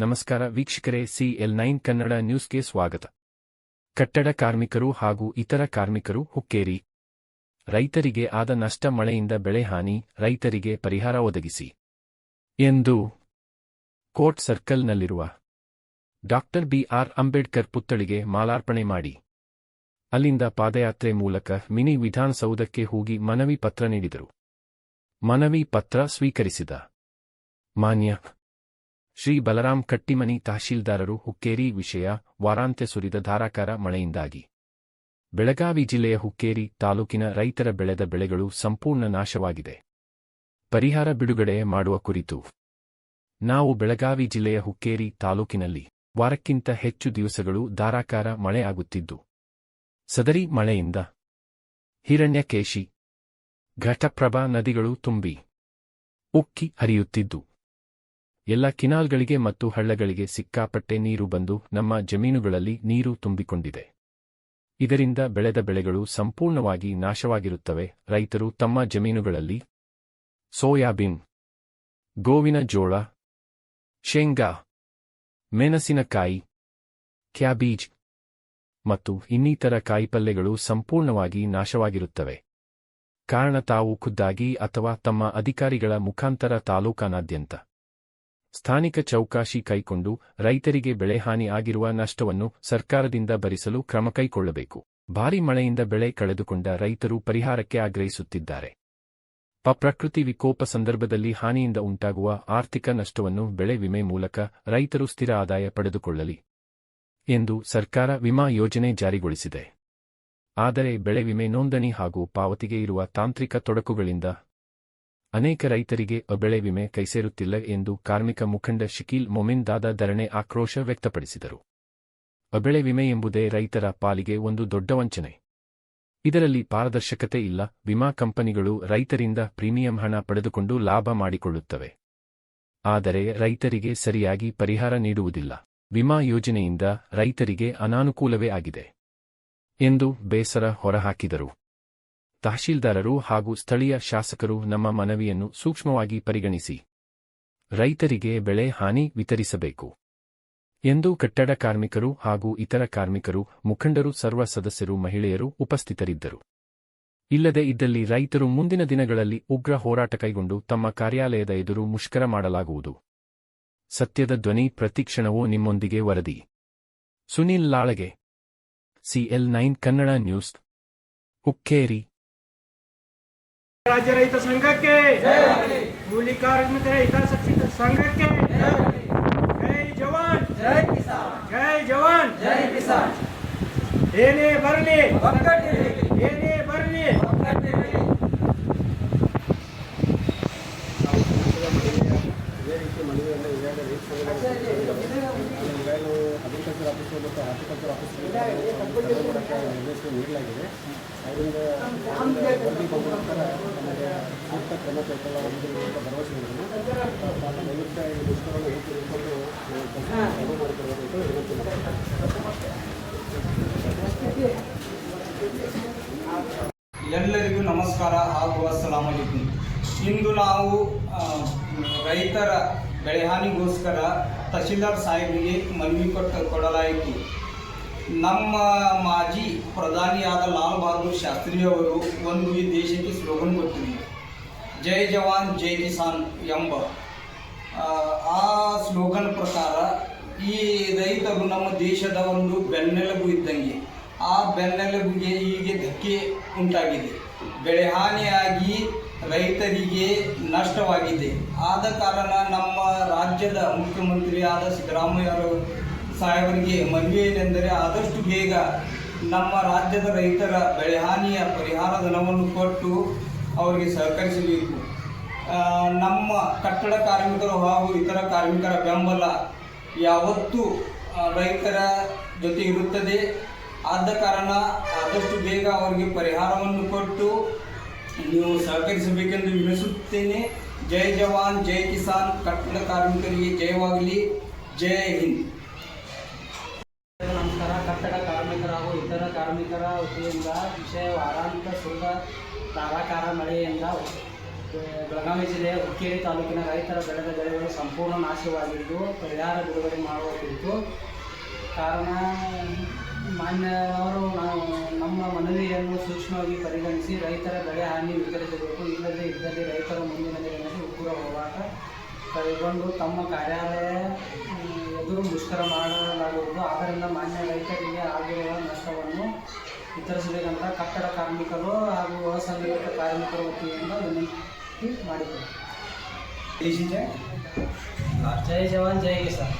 ನಮಸ್ಕಾರ ವೀಕ್ಷಕರೇ, CL nine Kannada ನ್ಯೂಸ್ಗೆ ಸ್ವಾಗತ. ಕಟ್ಟಡ ಕಾರ್ಮಿಕರು ಹಾಗೂ ಇತರ ಕಾರ್ಮಿಕರು ಹುಕ್ಕೇರಿ. ರೈತರಿಗೆ ಆದ ನಷ್ಟ ಮಳೆಯಿಂದ ಬೆಳೆ ಹಾನಿ, ರೈತರಿಗೆ ಪರಿಹಾರ ಒದಗಿಸಿ. ಎಂದು ಕೋರ್ಟ್ ಸರ್ಕಲ್ನಲ್ಲಿರುವ ಡಾಕ್ಟರ್ ಬಿಆರ್ ಅಂಬೇಡ್ಕರ್ ಪುತ್ಥಳಿಗೆ ಮಾಲಾರ್ಪಣೆ ಮಾಡಿ. ಅಲ್ಲಿಂದ ಪಾದಯಾತ್ರೆ ಮೂಲಕ ಮಿನಿ ವಿಧಾನಸೌಧಕ್ಕೆ ಹೋಗಿ ಮನವಿ ಪತ್ರ ನೀಡಿದರು. ಮನವಿ ಪತ್ರ ಸ್ವೀಕರಿಸಿದ. ಮಾನ್ಯ. ಶ್ರೀ ಬಲರಾಮ್ ಕಟ್ಟಿಮನಿ ತಹಶೀಲ್ದಾರರು ಹುಕ್ಕೇರಿ ವಿಷಯ ವಾರಾಂತ್ಯ ಸುರಿದ ಧಾರಾಕಾರ ಮಳೆಯಿಂದಾಗಿ. ಬೆಳಗಾವಿ ಜಿಲ್ಲೆಯ ಹುಕ್ಕೇರಿ ತಾಲೂಕಿನ ರೈತರ ಬೆಳೆದ ಬೆಳೆಗಳು ಸಂಪೂರ್ಣ ನಾಶವಾಗಿದೆ. ಪರಿಹಾರ ಬಿಡುಗಡೆ ಮಾಡುವ ಕುರಿತು. ನಾವು ಬೆಳಗಾವಿ ಜಿಲ್ಲೆಯ ಹುಕ್ಕೇರಿ ತಾಲೂಕಿನಲ್ಲಿ ವಾರಕ್ಕಿಂತ ಹೆಚ್ಚು ದಿವಸಗಳು ಧಾರಾಕಾರ ಮಳೆ ಆಗುತ್ತಿದ್ದು ಸದರಿ ಮಳೆಯಿಂದ. ಹಿರಣ್ಯಕೇಶಿ. ಘಟಪ್ರಭಾ ನದಿಗಳು ತುಂಬಿ. ಉಕ್ಕಿ ಹರಿಯುತ್ತಿದ್ದು. ಎಲ್ಲ ಕಿನಾಲ್ಗಳಿಗೆ ಮತ್ತು ಹಳ್ಳಗಳಿಗೆ ಸಿಕ್ಕಾಪಟ್ಟೆ ನೀರು ಬಂದು ನಮ್ಮ ಜಮೀನುಗಳಲ್ಲಿ ನೀರು ತುಂಬಿಕೊಂಡಿದೆ. ಇದರಿಂದ ಬೆಳೆದ ಬೆಳೆಗಳು ಸಂಪೂರ್ಣವಾಗಿ ನಾಶವಾಗಿರುತ್ತವೆ. ರೈತರು ತಮ್ಮ ಜಮೀನುಗಳಲ್ಲಿ ಸೋಯಾಬೀನ್, ಗೋವಿನ ಜೋಳ, ಶೇಂಗಾ, ಮೆಣಸಿನಕಾಯಿ, ಕ್ಯಾಬೀಜ್ ಮತ್ತು ಇನ್ನಿತರ ಕಾಯಿಪಲ್ಲೆಗಳು ಸಂಪೂರ್ಣವಾಗಿ ನಾಶವಾಗಿರುತ್ತವೆ. ಕಾರಣ ತಾವು ಖುದ್ದಾಗಿ ಅಥವಾ ತಮ್ಮ ಅಧಿಕಾರಿಗಳ ಮುಖಾಂತರ ತಾಲೂಕಾನಾದ್ಯಂತ ಸ್ಥಾನಿಕ ಚೌಕಾಶಿ ಕೈಕೊಂಡು ರೈತರಿಗೆ ಬೆಳೆಹಾನಿ ಆಗಿರುವ ನಷ್ಟವನ್ನು ಸರ್ಕಾರದಿಂದ ಭರಿಸಲು ಕ್ರಮ ಕೈಗೊಳ್ಳಬೇಕು ಭಾರಿ ಮಳೆಯಿಂದ ಬೆಳೆ ಕಳೆದುಕೊಂಡ ರೈತರು ಪರಿಹಾರಕ್ಕೆ ಆಗ್ರಹಿಸುತ್ತಿದ್ದಾರೆ. ಪ ಪ್ರಕೃತಿ ವಿಕೋಪ ಸಂದರ್ಭದಲ್ಲಿ ಹಾನಿಯಿಂದ ಉಂಟಾಗುವ ಆರ್ಥಿಕ ನಷ್ಟವನ್ನು ಬೆಳೆ ವಿಮೆ ಮೂಲಕ ರೈತರು ಸ್ಥಿರ ಆದಾಯ ಪಡೆದುಕೊಳ್ಳಲಿ. ಎಂದು ಸರ್ಕಾರ ವಿಮಾ ಯೋಜನೆ ಜಾರಿಗೊಳಿಸಿದೆ. ಆದರೆ ಬೆಳೆ ವಿಮೆ ನೋಂದಣಿ ಹಾಗೂ ಪಾವತಿಗೆ ಇರುವ ತಾಂತ್ರಿಕ ತೊಡಕುಗಳಿಂದ ಅನೇಕ ರೈತರಿಗೆ ಬೆಳೆ ವಿಮೆ ಕೈಸೇರುತ್ತಿಲ್ಲ ಎಂದು ಕಾರ್ಮಿಕ ಮುಖಂಡ ಶಕೀಲ್ ಮೊಮಿನ್ ದಾದ ಧರಣೆ ಆಕ್ರೋಶ ವ್ಯಕ್ತಪಡಿಸಿದರು. ಬೆಳೆ ವಿಮೆ ಎಂಬುದೇ ರೈತರ ಪಾಲಿಗೆ ಒಂದು ದೊಡ್ಡ ವಂಚನೆ. ಇದರಲ್ಲಿ ಪಾರದರ್ಶಕತೆ ಇಲ್ಲ, ವಿಮಾ ಕಂಪನಿಗಳು ರೈತರಿಂದ ಪ್ರೀಮಿಯಂ ಹಣ ಪಡೆದುಕೊಂಡು ಲಾಭ ಮಾಡಿಕೊಳ್ಳುತ್ತವೆ. ಆದರೆ ರೈತರಿಗೆ ಸರಿಯಾಗಿ ಪರಿಹಾರ ನೀಡುವುದಿಲ್ಲ. ವಿಮಾ ಯೋಜನೆಯಿಂದ ರೈತರಿಗೆ ಅನಾನುಕೂಲವೇ ಆಗಿದೆ ಎಂದು ಬೇಸರ ಹೊರಹಾಕಿದರು. ತಹಶೀಲ್ದಾರರು ಹಾಗೂ ಸ್ಥಳೀಯ ಶಾಸಕರು ನಮ್ಮ ಮನವಿಯನ್ನು ಸೂಕ್ಷ್ಮವಾಗಿ ಪರಿಗಣಿಸಿ. ರೈತರಿಗೆ ಬೆಳೆ ಹಾನಿ ವಿತರಿಸಬೇಕು ಎಂದು ಕಟ್ಟಡ ಕಾರ್ಮಿಕರು ಹಾಗೂ ಇತರ ಕಾರ್ಮಿಕರು, ಮುಖಂಡರು, ಸರ್ವ ಸದಸ್ಯರು, ಮಹಿಳೆಯರು ಉಪಸ್ಥಿತರಿದ್ದರು. ಇಲ್ಲದೆ ಇದ್ದಲ್ಲಿ ರೈತರು ಮುಂದಿನ ದಿನಗಳಲ್ಲಿ ಉಗ್ರ ಹೋರಾಟ ಕೈಗೊಂಡು ತಮ್ಮ ಕಾರ್ಯಾಲಯದ ಎದುರು ಮುಷ್ಕರ ಮಾಡಲಾಗುವುದು. ಸತ್ಯದ ಧ್ವನಿ ಪ್ರತಿಕ್ಷಣವೂ ನಿಮ್ಮೊಂದಿಗೆ ವರದಿ. Sunil Lalage. C L nine Kannada news. Hukkeri. ರಾಜ್ಯ ರೈತ ಸಂಘಕ್ಕೆ. ಕೂಲಿ ಕಾರ್ಮಿಕರ ಹಿತಾಸಕ್ತಿ ಸಂಘಕ್ಕೆ. ಜೈ ಜವಾನ್. ಜೈ ಕಿಸಾನ್. ಜೈ ಜವಾನ್. ಜೈ ಕಿಸಾನ್. ಏನೇ ಬರಲಿ ಒಗ್ಗಟ್ಟಿರಲಿ ಏನೇ ಬರಲಿ ಒಗ್ಗಟ್ಟಿರಲಿ ಅಗ್ರಿಕಲ್ಚರ್ ಆಫೀಸ್ ಮತ್ತು ಎಲ್ಲರಿಗೂ ನಮಸ್ಕಾರ ಹಾಗೂ ಅಸ್ಸಲಾಮ್ ಅಲೈಕುಂ. ಇಂದು ನಾವು ರೈತರ ಬೆಳೆಹಾನಿಗೋಸ್ಕರ ತಹಶೀಲ್ದಾರ್ ಸಾಹೇಬರಿಗೆ ಮನವಿ ಕೊಟ್ಟು ಕೊಡಲಾಯಿತು. ನಮ್ಮ ಮಾಜಿ ಪ್ರಧಾನಿಯಾದ ಲಾಲ್ ಬಹದ್ದೂರ್ ಶಾಸ್ತ್ರಿ ಅವರು ಒಂದು ಈ ದೇಶಕ್ಕೆ ಸ್ಲೋಗನ್ ಕೊಟ್ಟಿದೆ. ಜೈ ಜವಾನ್ ಜೈ ಕಿಸಾನ್ ಎಂಬ. ಆ, ಸ್ಲೋಗನ್ ಪ್ರಕಾರ ಈ ರೈತರು ನಮ್ಮ ದೇಶದ ಒಂದು ಬೆನ್ನೆಲುಬು ಇದ್ದಂಗೆ. ಆ ಬೆನ್ನೆಲುಬಿಗೆ ಈಗ ಧಕ್ಕೆ ಉಂಟಾಗಿದೆ. ಬೆಳೆ ಹಾನಿಯಾಗಿ ರೈತರಿಗೆ ನಷ್ಟವಾಗಿದೆ. ಆದ ಕಾರಣ ನಮ್ಮ ರಾಜ್ಯದ ಮುಖ್ಯಮಂತ್ರಿಯಾದ ಸಿದ್ದರಾಮಯ್ಯ ಸಾಹೇಬರಿಗೆ ಮನವಿಯೇನೆಂದರೆ ಆದಷ್ಟು ಬೇಗ ನಮ್ಮ ರಾಜ್ಯದ ರೈತರ ಬೆಳೆ ಹಾನಿಯ ಪರಿಹಾರ ಧನವನ್ನು ಕೊಟ್ಟು ಅವರಿಗೆ ಸಹಕರಿಸಬೇಕು. ನಮ್ಮ ಕಟ್ಟಡ ಕಾರ್ಮಿಕರು ಹಾಗೂ ಇತರ ಕಾರ್ಮಿಕರ ಬೆಂಬಲ ಯಾವತ್ತೂ ರೈತರ ಜೊತೆ ಇರುತ್ತದೆ ಆದ ಕಾರಣ ಆದಷ್ಟು ಬೇಗ ಅವರಿಗೆ ಪರಿಹಾರವನ್ನು ಕೊಟ್ಟು ನೀವು ಸಹಕರಿಸಬೇಕೆಂದು ವಿನಿಸುತ್ತೇನೆ ಜೈ ಜವಾನ್, ಜೈ ಕಿಸಾನ್, ಕಟ್ಟಡ ಕಾರ್ಮಿಕರಿಗೆ ಜಯವಾಗಲಿ. ಜೈ ಹಿಂದ್. ಕಾರ್ಮಿಕರು ವತಿಯಿಂದ ವಿಷಯ ವಾರಾಂತ ಸುರಿದ ಧಾರಾಕಾರ ಮಳೆಯಿಂದ ಬೆಳಗಾವಿ ಜಿಲ್ಲೆಯ ಹುಕ್ಕೇರಿ ತಾಲೂಕಿನ ರೈತರ ಬೆಳೆದ ಬೆಳೆಗಳು ಸಂಪೂರ್ಣ ನಾಶವಾಗಿದ್ದು, ಪರಿಹಾರ ಬಿಡುಗಡೆ ಮಾಡುವ ಕುರಿತು ಕಾರಣ ಮಾನ್ಯವರು ನಾವು ನಮ್ಮ ಮನವಿಯನ್ನು ಸೂಕ್ಷ್ಮವಾಗಿ ಪರಿಗಣಿಸಿ ರೈತರ ಬೆಳೆ ಹಾನಿ ವಿತರಿಸಬೇಕು ಇಲ್ಲದೆ ಇದ್ದಲ್ಲಿ ರೈತರ ಮುಂದಿನ ದಿನದಲ್ಲಿ ಉಗ್ರ ಹೋರಾಟ ಕೈಗೊಂಡು ತಮ್ಮ ಕಾರ್ಯಾಲಯ ಎದುರು ಮುಷ್ಕರ ಮಾಡಲಾಗುವುದು. ಆದ್ದರಿಂದ ಮಾನ್ಯ ರೈತರಿಗೆ ಆಗಿರುವ ನಷ್ಟವನ್ನು ವಿತರಿಸಬೇಕಂತ ಕಟ್ಟಡ ಕಾರ್ಮಿಕರು ಹಾಗೂ ಅಸಂಘಟಿತ ಕಾರ್ಮಿಕರ ವತಿಯಿಂದ ವಿನಂತಿ ಮಾಡಿದ್ದಾರೆ ಜೈ ಜವಾನ್ ಜೈ ಕಿಸಾನ್.